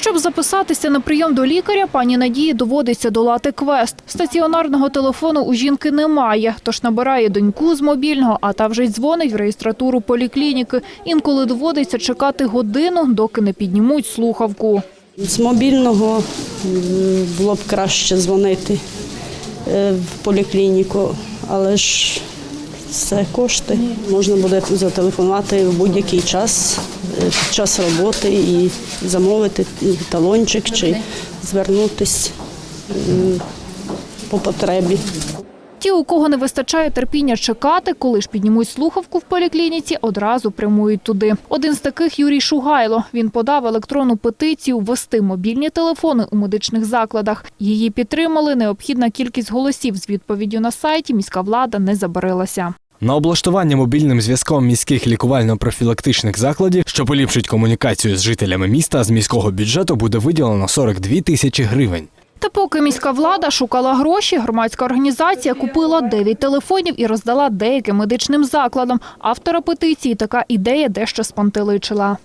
Щоб записатися на прийом до лікаря, пані Надії доводиться долати квест. Стаціонарного телефону у жінки немає, тож набирає доньку з мобільного, а та вже й дзвонить в реєстратуру поліклініки. Інколи доводиться чекати годину, доки не піднімуть слухавку. З мобільного було б краще дзвонити е, в поліклініку, але ж це кошти. Можна буде зателефонувати в будь-який час, під час роботи і замовити талончик чи звернутися по потребі. Ті, у кого не вистачає терпіння чекати, коли ж піднімуть слухавку в поліклініці, одразу прямують туди. Один з таких Юрій Шугайло. Він подав електронну петицію ввести мобільні телефони у медичних закладах. Її підтримали. Необхідна кількість голосів з відповіддю на сайті. Міська влада не забарилася. На облаштування мобільним зв'язком міських лікувально-профілактичних закладів, що поліпшить комунікацію з жителями міста, з міського бюджету буде виділено 42 тисячі гривень. Та поки міська влада шукала гроші, громадська організація купила 9 телефонів і роздала деяким медичним закладам. Автора петиції така ідея дещо спантеличила.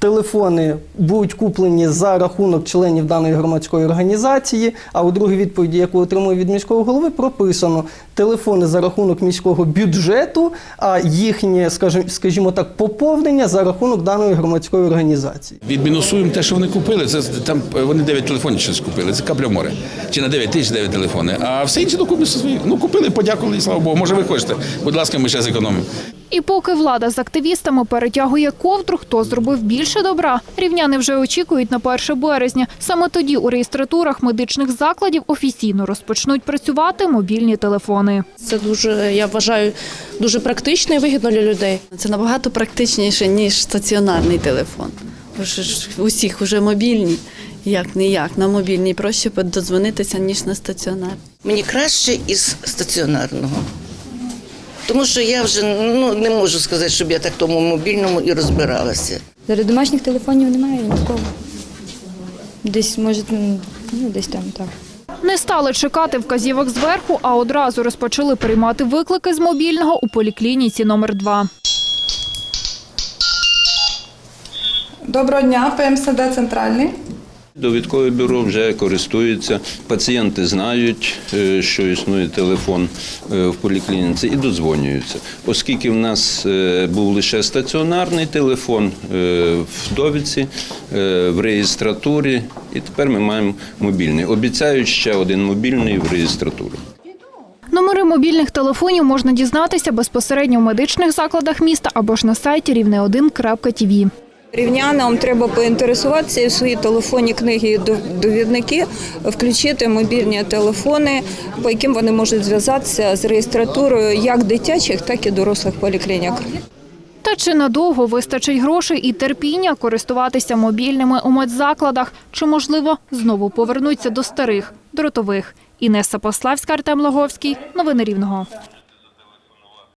Телефони будуть куплені за рахунок членів даної громадської організації. А у другій відповіді, яку отримую від міського голови, прописано телефони за рахунок міського бюджету, а їхнє, скажімо, так, поповнення за рахунок даної громадської організації. Відмінусуємо те, що вони купили. Це там е, вони 9 телефонів щось купили. Це капля море. Чи на 9 тисяч 9 телефони. А все інше докупи свої. Ну купили, подякували, і слава Богу. Може, ви хочете. Будь ласка, ми ще зекономимо. І поки влада з активістами перетягує ковдру, хто зробив більше добра, рівняни вже очікують на 1 березня. Саме тоді у реєстратурах медичних закладів офіційно розпочнуть працювати мобільні телефони. Це дуже, я вважаю, дуже практично і вигідно для людей. Це набагато практичніше, ніж стаціонарний телефон. Бо ж у всіх вже мобільні. Як не як, на мобільній проще додзвонитися, ніж на стаціонар. Мені краще із стаціонарного. Тому що я вже ну, не можу сказати, щоб я так тому мобільному і розбиралася. Зараз домашніх телефонів немає нікого. Десь, може, ну, десь там так. Не стали чекати вказівок зверху, а одразу розпочали приймати виклики з мобільного у поліклініці номер 2 Доброго дня, ПМСД центральний. Довідкове бюро вже користується. Пацієнти знають, е, що існує телефон е, в поліклініці і додзвонюються. Оскільки в нас е, був лише стаціонарний телефон в довідці, в реєстратурі, і тепер ми маємо мобільний. Обіцяють ще один мобільний в реєстратурі. Номери мобільних телефонів можна дізнатися безпосередньо в медичних закладах міста або ж на сайті рівне1.тв. Рівнянам треба поінтересуватися і в свої телефонні книги і довідники включити мобільні телефони, по яким вони можуть зв'язатися з реєстратурою як дитячих, так і дорослих поліклінік. Та чи надовго вистачить грошей і терпіння користуватися мобільними у медзакладах? Чи, можливо, знову повернуться до старих, дротових? Інеса Пославська, Артем Логовський. Новини Рівного.